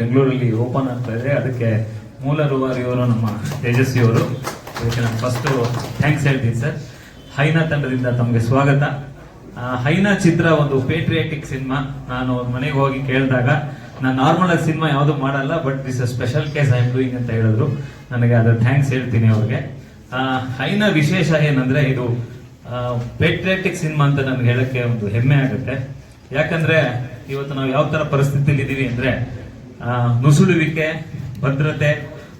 ಬೆಂಗಳೂರಲ್ಲಿ ಓಪನ್ ಆಗ್ತಾ ಇದೆ. ಅದಕ್ಕೆ ಮೂಲ ರೂವಾರಿಯವರು ನಮ್ಮ ತೇಜಸ್ವಿಯವರು. ಅದಕ್ಕೆ ನಾನು ಫಸ್ಟ್ ಥ್ಯಾಂಕ್ಸ್ ಹೇಳ್ತೀನಿ ಸರ್. ಹೈನಾ ತಂಡದಿಂದ ತಮಗೆ ಸ್ವಾಗತ. ಹೈನಾ ಚಿತ್ರ ಒಂದು ಪೇಟ್ರಿಯಾಟಿಕ್ ಸಿನಿಮಾ ನಾನು ಅವ್ರ ಮನೆಗೆ ಹೋಗಿ ಕೇಳಿದಾಗ, ನಾನು ನಾರ್ಮಲ್ ಆಗಿ ಸಿನಿಮಾ ಯಾವುದು ಮಾಡಲ್ಲ but this a special case I am doing ಅಂತ ಹೇಳಿದ್ರು. ನನಗೆ ಅದು ಥ್ಯಾಂಕ್ಸ್ ಹೇಳ್ತೀನಿ ಅವ್ರಿಗೆ. ಹೈನಾ ವಿಶೇಷ ಏನಂದ್ರೆ ಇದು ಪೇಟ್ರಿಯಾಟಿಕ್ ಸಿನಿಮಾ ಅಂತ ನನಗೆ ಹೇಳಕ್ಕೆ ಒಂದು ಹೆಮ್ಮೆ ಆಗುತ್ತೆ. ಯಾಕಂದ್ರೆ, ಇವತ್ತು ನಾವು ಯಾವ ತರ ಪರಿಸ್ಥಿತಿಲಿ ಇದ್ದೀವಿ ಅಂದ್ರೆ ನುಸುಳುವಿಕೆ, ಭದ್ರತೆ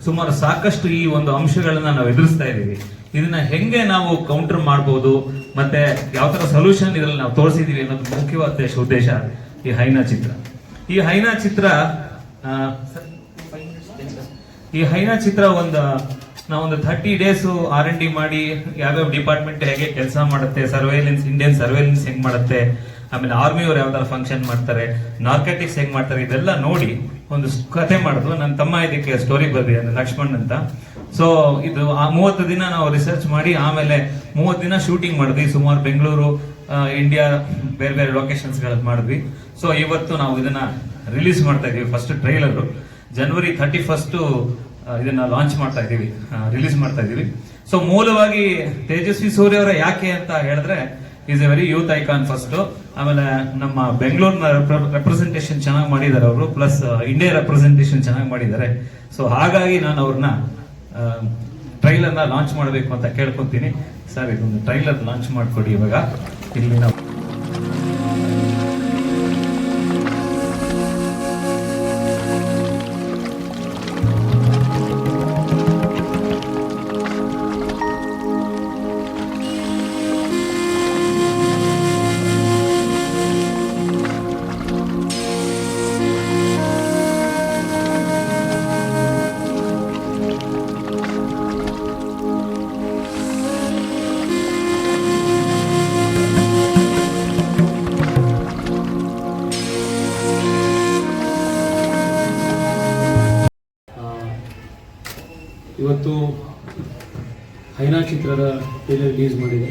ಸುಮಾರು ಸಾಕಷ್ಟು ಈ ಒಂದು ಅಂಶಗಳನ್ನ ನಾವು ಎದುರಿಸ್ತಾ ಇದ್ದೀವಿ. ಇದನ್ನ ಹೆಂಗೆ ನಾವು ಕೌಂಟರ್ ಮಾಡ್ಬೋದು, ಮತ್ತೆ ಯಾವ ತರ ಸೊಲ್ಯೂಷನ್ ಇದ್ರಲ್ಲಿ ನಾವು ತೋರಿಸಿದೀವಿ ಅನ್ನೋದು ಮುಖ್ಯವಾದ ಉದ್ದೇಶ ಈ ಹೈನಾ ಚಿತ್ರ. ಈ ಹೈನಾ ಚಿತ್ರ ಈ ಹೈನಾ ಚಿತ್ರ ಒಂದು ನಾವೊಂದು thirty days R N D ಮಾಡಿ ಯಾವ್ಯಾವ ಡಿಪಾರ್ಟ್ಮೆಂಟ್ ಹೇಗೆ ಕೆಲಸ ಮಾಡುತ್ತೆ ಸರ್ವೇಲೆನ್ಸ್ ಇಂಡಿಯನ್ ಸರ್ವೇಲೆನ್ಸ್ ಹೆಂಗ್ ಮಾಡುತ್ತೆ ಆಮೇಲೆ ಆರ್ಮಿ ಯಾವ್ದಾರು ಫಂಕ್ಷನ್ ಮಾಡ್ತಾರೆ ನಾರ್ಕೆಟಿಕ್ಸ್ ಹೆಂಗ್ ಮಾಡ್ತಾರೆ, ಇದೆಲ್ಲ ನೋಡಿ ಒಂದು ಕಥೆ ಮಾಡಿದ್ವು ನನ್ನ ತಮ್ಮ ಇದಕ್ಕೆ ಸ್ಟೋರಿ ಬರ್ದಿದ್ದಾನೆ ಲಕ್ಷ್ಮಣ್ ಅಂತ. ಸೊ ಇದು ಆ ಮೂವತ್ತು ದಿನ ನಾವು ರಿಸರ್ಚ್ ಮಾಡಿ, ಆಮೇಲೆ ಮೂವತ್ತು ದಿನ ಶೂಟಿಂಗ್ ಮಾಡಿದ್ವಿ. ಸುಮಾರು ಬೆಂಗಳೂರು ಇಂಡಿಯಾ ಬೇರೆ ಬೇರೆ ಲೊಕೇಶನ್ಸ್ಗಳಲ್ಲಿ ಮಾಡಿದ್ವಿ. ಸೊ ಇವತ್ತು ನಾವು ಇದನ್ನ ರಿಲೀಸ್ ಮಾಡ್ತಾ ಇದೀವಿ first trailer January thirty first ಇದನ್ನ ಲಾಂಚ್ ಮಾಡ್ತಾ ಇದೀವಿ ರಿಲೀಸ್ ಮಾಡ್ತಾ ಇದೀವಿ. ಸೊ ಮೂಲವಾಗಿ ತೇಜಸ್ವಿ ಸೂರ್ಯ ಅವರ ಯಾಕೆ ಅಂತ ಹೇಳಿದ್ರೆ is a very youth icon first ಆಮೇಲೆ ನಮ್ಮ ಬೆಂಗಳೂರಿನ ರೆಪ್ರೆಸೆಂಟೇಷನ್ ಚೆನ್ನಾಗಿ ಮಾಡಿದ್ದಾರೆ ಅವರು ಪ್ಲಸ್ ಇಂಡಿಯಾ ರೆಪ್ರೆಸೆಂಟೇಷನ್ ಚೆನ್ನಾಗಿ ಮಾಡಿದ್ದಾರೆ. ಸೊ ಹಾಗಾಗಿ ನಾನು ಅವ್ರನ್ನ ಟ್ರೈಲರ್ನ ಲಾಂಚ್ ಮಾಡಬೇಕು ಅಂತ ಕೇಳ್ಕೊತೀನಿ. ಸರ್ ಇದೊಂದು ಟ್ರೈಲರ್ ಲಾಂಚ್ ಮಾಡಿಕೊಡಿ ಇವಾಗ. ಇಲ್ಲಿ ನಾವು ಇವತ್ತು ಹೈನಾ ಚಿತ್ರದ ಟ್ರೇಲರ್ ರಿಲೀಸ್ ಮಾಡಿದೆ.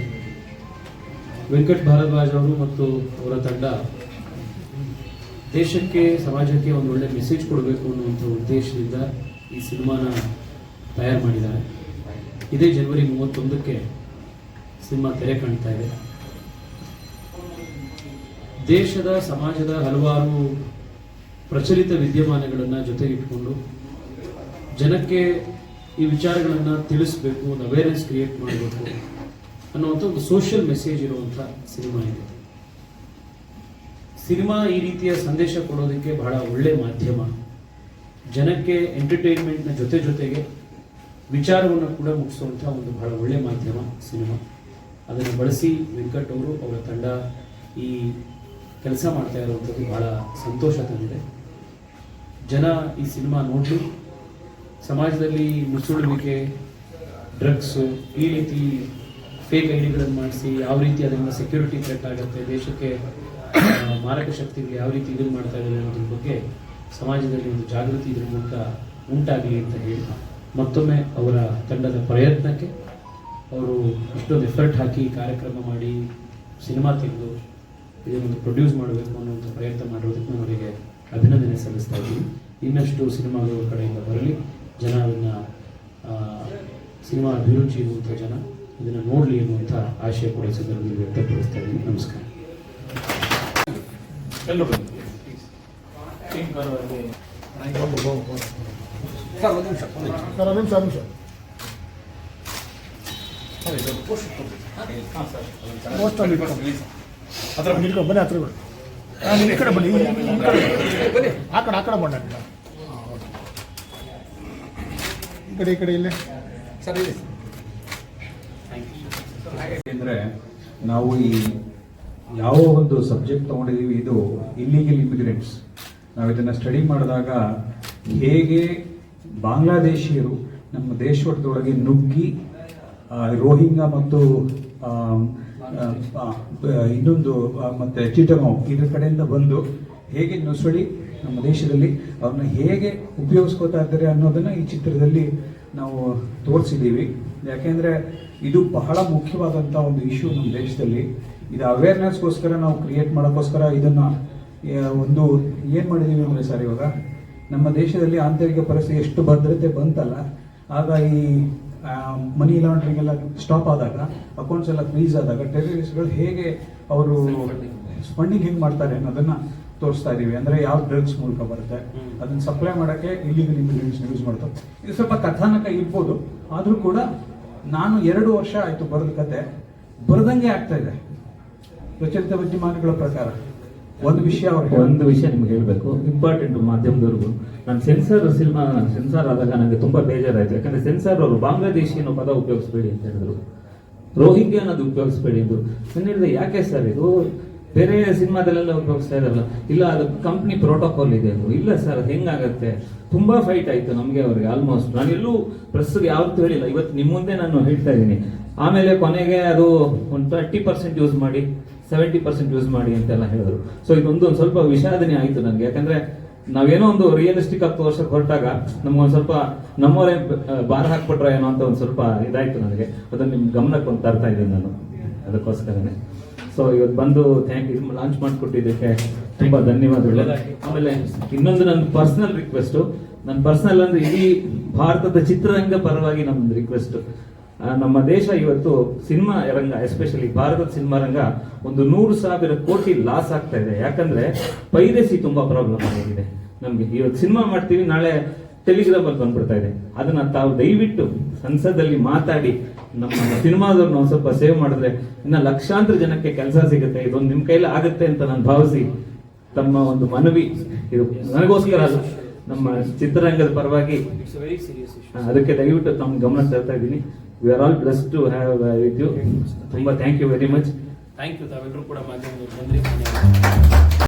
ವೆಂಕಟ್ ಭಾರದ್ವಾಜ್ ಅವರು ಮತ್ತು ಅವರ ತಂಡ ದೇಶಕ್ಕೆ, ಸಮಾಜಕ್ಕೆ ಒಂದು ಒಳ್ಳೆ ಮೆಸೇಜ್ ಕೊಡಬೇಕು ಅನ್ನುವಂಥ ಉದ್ದೇಶದಿಂದ ಈ ಸಿನಿಮಾನ ತಯಾರು ಮಾಡಿದ್ದಾರೆ. ಇದೇ ಜನವರಿ ಮೂವತ್ತೊಂದಕ್ಕೆ ಸಿನಿಮಾ ತೆರೆ ಕಾಣ್ತಾ ಇದೆ. ದೇಶದ, ಸಮಾಜದ ಹಲವಾರು ಪ್ರಚಲಿತ ವಿದ್ಯಮಾನಗಳನ್ನು ಜೊತೆಗಿಟ್ಕೊಂಡು ಜನಕ್ಕೆ ಈ ವಿಚಾರಗಳನ್ನು ತಿಳಿಸ್ಬೇಕು, ಒಂದು ಅವೇರ್ನೆಸ್ ಕ್ರಿಯೇಟ್ ಮಾಡಬೇಕು ಅನ್ನುವಂಥ ಒಂದು ಸೋಷಿಯಲ್ ಮೆಸೇಜ್ ಇರುವಂಥ ಸಿನಿಮಾ ಇದೆ. ಸಿನಿಮಾ ಈ ರೀತಿಯ ಸಂದೇಶ ಕೊಡೋದಕ್ಕೆ ಬಹಳ ಒಳ್ಳೆ ಮಾಧ್ಯಮ. ಜನಕ್ಕೆ ಎಂಟರ್ಟೈನ್ಮೆಂಟ್ನ ಜೊತೆ ಜೊತೆಗೆ ವಿಚಾರವನ್ನು ಕೂಡ ಮುಗಿಸುವಂಥ ಒಂದು ಬಹಳ ಒಳ್ಳೆ ಮಾಧ್ಯಮ ಸಿನಿಮಾ. ಅದನ್ನು ಬಳಸಿ ವೆಂಕಟ್ ಅವರು ಅವರ ತಂಡ ಈ ಕೆಲಸ ಮಾಡ್ತಾ ಇರುವಂಥದ್ದು ಬಹಳ ಸಂತೋಷ ತಂದಿದೆ. ಜನ ಈ ಸಿನಿಮಾ ನೋಡಿ ಸಮಾಜದಲ್ಲಿ ಮುಸುಳುವಿಕೆ ಡ್ರಗ್ಸು ಈ ರೀತಿ ಫೇಕ್ ಐಡಿಗಳನ್ನು ಮಾಡಿಸಿ ಯಾವ ರೀತಿ ಅದರಿಂದ ಸೆಕ್ಯೂರಿಟಿ ಥ್ರೆಟ್ ಆಗುತ್ತೆ, ದೇಶಕ್ಕೆ ಮಾರಕ ಶಕ್ತಿಗಳು ಯಾವ ರೀತಿ ಇದನ್ನು ಮಾಡ್ತಾ ಇದ್ದಾರೆ ಅನ್ನೋದ್ರ ಬಗ್ಗೆ ಸಮಾಜದಲ್ಲಿ ಒಂದು ಜಾಗೃತಿ ಇದ್ರ ಮೂಲಕ ಉಂಟಾಗಲಿ ಅಂತ ಹೇಳಿ ಮತ್ತೊಮ್ಮೆ ಅವರ ತಂಡದ ಪ್ರಯತ್ನಕ್ಕೆ ಅವರು ಇಷ್ಟೊಂದು ಎಫರ್ಟ್ ಹಾಕಿ ಕಾರ್ಯಕ್ರಮ ಮಾಡಿ ಸಿನಿಮಾ ತೆಗೆದು ಇದನ್ನೊಂದು ಪ್ರೊಡ್ಯೂಸ್ ಮಾಡಬೇಕು ಅನ್ನುವಂಥ ಪ್ರಯತ್ನ ಮಾಡಿರೋದಕ್ಕೆ ಅವರಿಗೆ ಅಭಿನಂದನೆ ಸಲ್ಲಿಸ್ತಾ ಇದ್ದೀನಿ. ಇನ್ನಷ್ಟು ಸಿನಿಮಾಗಳ ಕಡೆಯಿಂದ ಬರಲಿ. ಜನ ಅದನ್ನು ಸಿನಿಮಾ ಅಭಿರುಚಿ ಇರುವಂಥ ಜನ ಇದನ್ನು ನೋಡಲಿ ಅನ್ನುವಂಥ ಆಶಯ ಕೂಡ ಈ ಸಂದರ್ಭದಲ್ಲಿ ವ್ಯಕ್ತಪಡಿಸ್ತಾ ಇದ್ದೀನಿ. ನಮಸ್ಕಾರ. ಹತ್ರ ಬನ್ನಿ. ಹತ್ರ ಬನ್ನಿ. ಆ ಕಡೆ ಆ ಕಡೆ ಬಣ್ಣ ಈ ಕಡೆ ಈ ಕಡೆ ಇಲ್ಲೇ. ಸರ್ ಇದೆ ಅಂದರೆ ನಾವು ಈ ಯಾವ ಒಂದು ಸಬ್ಜೆಕ್ಟ್ ತೊಗೊಂಡಿದ್ದೀವಿ ಇದು ಇಲ್ಲಿಗಲ್ ಇಮಿಗ್ರೆಂಟ್ಸ್ ನಾವು ಇದನ್ನು ಸ್ಟಡಿ ಮಾಡಿದಾಗ ಹೇಗೆ ಬಾಂಗ್ಲಾದೇಶಿಯರು ನಮ್ಮ ದೇಶದೊಳಗೆ ನುಗ್ಗಿ ಆ, ರೋಹಿಂಗ ಮತ್ತು ಇನ್ನೊಂದು ಮತ್ತು ಮತ್ತೆ ಚಿಟಗಾಂವ್ ಇದ್ರ ಕಡೆಯಿಂದ ಬಂದು ಹೇಗೆ ನುಸುಳಿ ನಮ್ಮ ದೇಶದಲ್ಲಿ ಅವ್ರನ್ನ ಹೇಗೆ ಉಪಯೋಗಿಸ್ಕೋತಾ ಇದ್ದಾರೆ ಅನ್ನೋದನ್ನ ಈ ಚಿತ್ರದಲ್ಲಿ ನಾವು ತೋರಿಸಿದ್ದೀವಿ. ಯಾಕೆಂದ್ರೆ ಇದು ಬಹಳ ಮುಖ್ಯವಾದಂಥ ಒಂದು ಇಶ್ಯೂ ನಮ್ಮ ದೇಶದಲ್ಲಿ. ಇದು ಅವೇರ್ನೆಸ್ಗೋಸ್ಕರ ನಾವು ಕ್ರಿಯೇಟ್ ಮಾಡೋಕ್ಕೋಸ್ಕರ ಇದನ್ನ ಒಂದು ಏನು ಮಾಡಿದ್ದೀವಿ ಅಂದರೆ ಸರ್ ಇವಾಗ ನಮ್ಮ ದೇಶದಲ್ಲಿ ಆಂತರಿಕ ಪರಿಸ್ಥಿತಿ ಎಷ್ಟು ಭದ್ರತೆ ಬಂತಲ್ಲ ಆಗ ಈ ಮನಿ ಲಾಂಡ್ರಿಂಗ್ ಎಲ್ಲ ಸ್ಟಾಪ್ ಆದಾಗ ಅಕೌಂಟ್ಸ್ ಎಲ್ಲ ಫ್ರೀಸ್ ಆದಾಗ ಟೆರರಿಸ್ಟ್ಗಳು ಹೇಗೆ ಅವರು ಫಂಡಿಂಗ್ ಹೆಂಗೆ ಮಾಡ್ತಾರೆ ಅನ್ನೋದನ್ನ ತೋರಿಸ್ತಾ ಇದೀವಿ. ಅಂದ್ರೆ ಯಾವ ಡ್ರಗ್ಸ್ ಮೂಲಕ ಬರುತ್ತೆ? ಅದನ್ನ ಸಪ್ಲೈ ಮಾಡಕ್ಕೆ ಇಲ್ಲಿಗಲ್ ಇಮಿಗ್ರೆಂಟ್ಸ್ ಯೂಸ್ ಮಾಡ್ತಾರೆ. ಇದು ಸ್ವಲ್ಪ ಕಥಾನಕ ಇರ್ಬೋದು. ಆದ್ರೂ ಕೂಡ ನಾನು ಎರಡು ವರ್ಷ ಆಯ್ತು ಬರೆದ ಕತೆ. ಬರೆದಂಗೆ ಆಗ್ತಾ ಇದೆ. ಪ್ರಚಲಿತ ವಿದ್ಯಮಾನಗಳ ಪ್ರಕಾರ. ಒಂದು ವಿಷಯ ಒಂದು ವಿಷಯ ನಿಮ್ಗೆ ಹೇಳಬೇಕು. ಇಂಪಾರ್ಟೆಂಟ್ ಮಾಧ್ಯಮದವ್ರಿಗೂ. ನಾನು ಸೆನ್ಸರ್ ಸಿನಿಮಾ ಸೆನ್ಸಾರ್ ಆದಾಗ ನನಗೆ ತುಂಬಾ ಬೇಜಾರಾಯ್ತು. ಯಾಕಂದ್ರೆ ಸೆನ್ಸಾರ್ ಅವರು ಬಾಂಗ್ಲಾದೇಶಿ ಅನ್ನೋ ಪದ ಉಪಯೋಗಿಸ್ಬೇಡಿ ಅಂತ ಹೇಳಿದ್ರು. ರೋಹಿಂಗ್ಯ ಅನ್ನೋದು ಉಪಯೋಗಿಸ್ಬೇಡಿ ಎಂದು ನಾನು ಹೇಳಿದೆ ಯಾಕೆ ಸರ್ ಇದು? ಬೇರೆ ಸಿನಿಮಾದಲ್ಲೆಲ್ಲ ಉಪಯೋಗಿಸ್ತಾ ಇಲ್ಲ, ಅದು ಕಂಪ್ನಿ ಪ್ರೋಟೋಕಾಲ್ ಇದೆ ಅದು ಇಲ್ಲ ಸರ್ ಹೆಂಗಾಗತ್ತೆ? ತುಂಬಾ ಫೈಟ್ ಆಯ್ತು ನಮಗೆ ಅವ್ರಿಗೆ ಆಲ್ಮೋಸ್ಟ್ ನಾನು ಎಲ್ಲೂ ಪ್ರೆಸ್ಗೆ ಯಾವತ್ತೂ ಹೇಳಿಲ್ಲ, ಇವತ್ತು ನಿಮ್ಮ ಮುಂದೆ ನಾನು ಹೇಳ್ತಾ ಇದ್ದೀನಿ. ಆಮೇಲೆ ಕೊನೆಗೆ ಅದು ಒಂದು ತರ್ಟಿ ಪರ್ಸೆಂಟ್ ಯೂಸ್ ಮಾಡಿ ಸೆವೆಂಟಿ ಪರ್ಸೆಂಟ್ ಯೂಸ್ ಮಾಡಿ ಅಂತೆಲ್ಲ ಹೇಳಿದ್ರು. ಸೊ ಇದೊಂದು ಒಂದು ಸ್ವಲ್ಪ ವಿಷಾದನೆ ಆಯಿತು ನನಗೆ. ಯಾಕಂದ್ರೆ ನಾವೇನೋ ಒಂದು ರಿಯಲಿಸ್ಟಿಕ್ ಆಗಿ ವರ್ಷ ಹೊರಟಾಗ ನಮ್ಗೊಂದು ಸ್ವಲ್ಪ ನಮ್ಮವರೇ ಬಾರ ಹಾಕ್ಬಿಟ್ರ ಏನೋ ಅಂತ ಒಂದು ಸ್ವಲ್ಪ ಇದಾಯ್ತು ನನಗೆ. ಅದನ್ನ ನಿಮ್ಮ ಗಮನಕ್ಕೆ ಒಂದು ತರ್ತಾ ಇದ್ದೀನಿ ನಾನು. ಅದಕ್ಕೋಸ್ಕರನೇ. ಸೊ ಇವತ್ತು ಬಂದು ಥ್ಯಾಂಕ್ ಯು ಲಾಂಚ್ ಮಾಡಿಕೊಟ್ಟಿದ್ದಕ್ಕೆ ತುಂಬಾ ಧನ್ಯವಾದಗಳು. ಆಮೇಲೆ ಇನ್ನೊಂದು ನನ್ನ ಪರ್ಸನಲ್ ರಿಕ್ವೆಸ್ಟ್ ನನ್ನ ಪರ್ಸನಲ್ ಅಂದ್ರೆ ಇಡೀ ಭಾರತದ ಚಿತ್ರರಂಗ ಪರವಾಗಿ ನಮ್ದು ರಿಕ್ವೆಸ್ಟ್ ನಮ್ಮ ದೇಶ ಇವತ್ತು ಸಿನಿಮಾ ರಂಗ ಎಸ್ಪೆಷಲಿ ಭಾರತದ ಸಿನಿಮಾ ರಂಗ ಒಂದು ನೂರು ಸಾವಿರ ಕೋಟಿ ಲಾಸ್ ಆಗ್ತಾ ಇದೆ. ಯಾಕಂದ್ರೆ ಪೈರಸಿ ತುಂಬಾ ಪ್ರಾಬ್ಲಮ್ ಆಗಿದೆ. ನಮ್ಗೆ ಇವತ್ತು ಸಿನಿಮಾ ಮಾಡ್ತೀವಿ ನಾಳೆ ಟೆಲಿಗ್ರಾಮ್ ಅಲ್ಲಿ ಬಂದ್ಬಿಡ್ತಾ ಇದೆ. ಅದನ್ನ ತಾವು ದಯವಿಟ್ಟು ಸಂಸದಲ್ಲಿ ಮಾತಾಡಿ, ನಮ್ಮ ಸಿನಿಮಾದವ್ರನ್ನ ಒಂದು ಸ್ವಲ್ಪ ಸೇವ್ ಮಾಡಿದ್ರೆ ಇನ್ನ ಲಕ್ಷಾಂತರ ಜನಕ್ಕೆ ಕೆಲಸ ಸಿಗುತ್ತೆ, ಇದೊಂದು ನಿಮ್ಮ ಕೈಲಿ ಆಗುತ್ತೆ ಅಂತ ನಾನು ಭಾವಿಸಿ ತಮ್ಮ ಒಂದು ಮನವಿ, ಇದು ನನಗೋಸ್ಕರ ನಮ್ಮ ಚಿತ್ರರಂಗದ ಪರವಾಗಿ ಅದಕ್ಕೆ ದಯವಿಟ್ಟು ತಮ್ಮ ಗಮನ ತರ್ತಾ ಇದ್ದೀನಿ. We are all bless to have with you ತುಂಬಾ thank you very much thank you ತಾವೆಲ್ಲರೂ ಕೂಡ ಮಾಧ್ಯಮದವರು